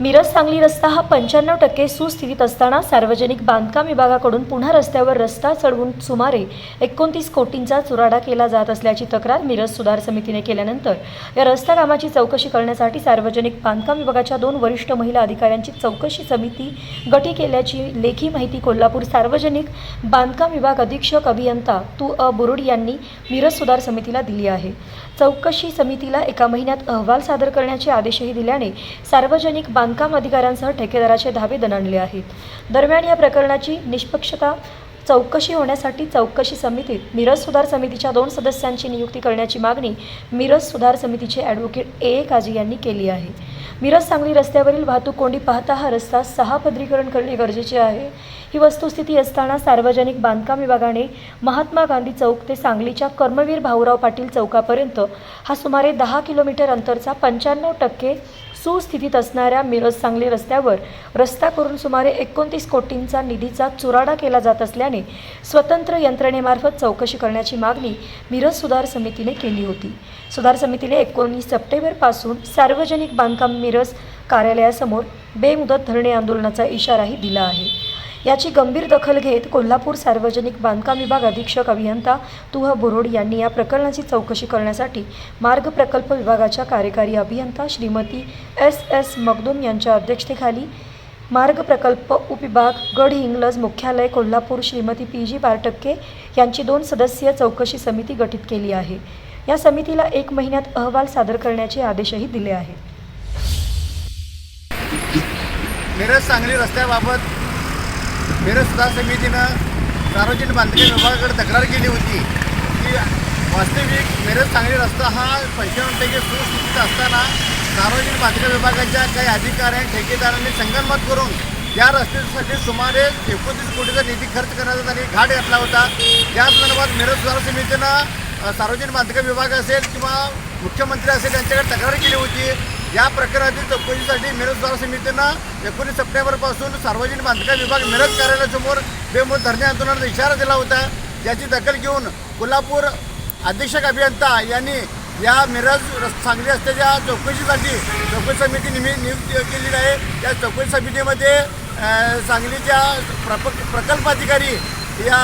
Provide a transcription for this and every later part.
मिरज सांगली रस्ता हा पंच्याण्णव टक्के सुस्थितीत असताना सार्वजनिक बांधकाम विभागाकडून पुन्हा रस्त्यावर रस्ता चढवून सुमारे एकोणतीस कोटींचा चुराडा केला जात असल्याची तक्रार मिरज सुधार समितीने केल्यानंतर या रस्ता कामाची चौकशी करण्यासाठी सार्वजनिक बांधकाम विभागाच्या दोन वरिष्ठ महिला अधिकाऱ्यांची चौकशी समिती गटी केल्याची लेखी माहिती कोल्हापूर सार्वजनिक बांधकाम विभाग अधीक्षक अभियंता तू अ बुरुड यांनी मिरज सुधार समितीला दिली आहे. चौकशी समितीला एका महिन्यात अहवाल सादर करण्याचे आदेशही दिल्याने सार्वजनिक बांधकाम अधिकाऱ्यांसह ठेकेदाराचे धाबे दणाणले आहेत. दरम्यान या प्रकरणाची निष्पक्षता चौकशी होण्यासाठी चौकशी समितीत मिरज सुधार समितीच्या दोन सदस्यांची नियुक्ती करण्याची मागणी मिरज सुधार समितीचे ॲडव्होकेट ए ए यांनी केली आहे. मिरज सांगली रस्त्यावरील वाहतूक कोंडी पाहता हा रस्ता सहा पदरीकरण करणे गरजेचे आहे. ही वस्तुस्थिती असताना सार्वजनिक बांधकाम विभागाने महात्मा गांधी चौक ते सांगलीच्या कर्मवीर भाऊराव पाटील चौकापर्यंत हा सुमारे दहा किलोमीटर अंतरचा पंच्याण्णव टक्के सुस्थितीत असणाऱ्या मिरज सांगली रस्त्यावर रस्ता करून सुमारे एकोणतीस कोटींचा निधीचा चुराडा केला जात असल्याने स्वतंत्र यंत्रणेमार्फत चौकशी करण्याची मागणी मिरज सुधार समितीने केली होती. सुधार समितीने एकोणीस सप्टेंबरपासून सार्वजनिक बांधकाम मिरज कार्यालयासमोर बेमुदत धरणे आंदोलनाचा इशाराही दिला आहे. याची गंभीर दखल घेत कोल्हापूर सार्वजनिक बांधकाम विभाग अधीक्षक अभियंता तुह बोरोड यांनी या प्रकरणाची चौकशी करण्यासाठी मार्ग प्रकल्प विभागाच्या कार्यकारी अभियंता श्रीमती एस एस मगदूम यांच्या अध्यक्षतेखाली मार्ग प्रकल्प उपविभाग गड हिंगलज मुख्यालय कोल्हापूर श्रीमती पी जी पारटक्के यांची दोन सदस्यीय चौकशी समिती गठीत केली आहे. या समितीला एक महिन्यात अहवाल सादर करण्याचे आदेशही दिले आहेत. मिरज सांगली रस्त्याबाबत मिरज सुधार समितीनं सार्वजनिक बांधकाम विभागाकडे तक्रार केली होती की वास्तविक मिरज सांगली रस्ता हा पंच्याण्णव टक्के सुस्थितीत असताना सार्वजनिक बांधकाम विभागाच्या काही अधिकाऱ्यांनी ठेकेदारांनी संगनमत करून या रस्त्यासाठी सुमारे एकोणतीस कोटीचा निधी खर्च करण्याचा त्यांनी घाट घातला होता. त्या संदर्भात मिरज सुधार समितीनं सार्वजनिक बांधकाम विभाग असेल किंवा मुख्यमंत्री असेल यांच्याकडे तक्रार केली होती. या प्रकरणातील चौकशीसाठी मिरजदार समितीनं एकोणीस सप्टेंबरपासून सार्वजनिक बांधकाम विभाग मिरज कार्यालयासमोर बेमुद धरणे आंदोलनाचा इशारा दिला होता. याची दखल घेऊन कोल्हापूर अधीक्षक अभियंता यांनी या मिरज सांगली रस्त्याच्या चौकशीसाठी चौकशी समिती निमी नियुक्त केलेली आहे. त्या चौकशी समितीमध्ये सांगलीच्या प्रप प्रकल्प अधिकारी या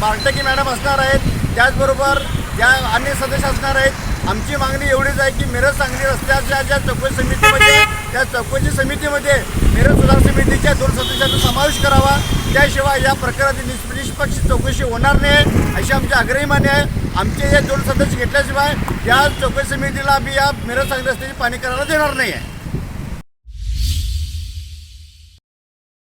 बारटकी मॅडम असणार आहेत. त्याचबरोबर ज्या अन्य सदस्य असणार आहेत आमची मागणी एवढीच आहे की मिरज सांगली रस्त्याच्या ज्या चौकशी समितीमध्ये त्या चौकशी समितीमध्ये मिरज सुधार समितीच्या दोन सदस्यांचा समावेश करावा. त्याशिवाय या प्रकारातील निष्पक्ष चौकशी होणार नाही अशी आमची आग्रही मान्य आहे. आमचे हे दोन सदस्य घेतल्याशिवाय या चौकशी समितीला आम्ही या मिरज सांगली रस्त्याची पाणी करायला देणार नाही आहे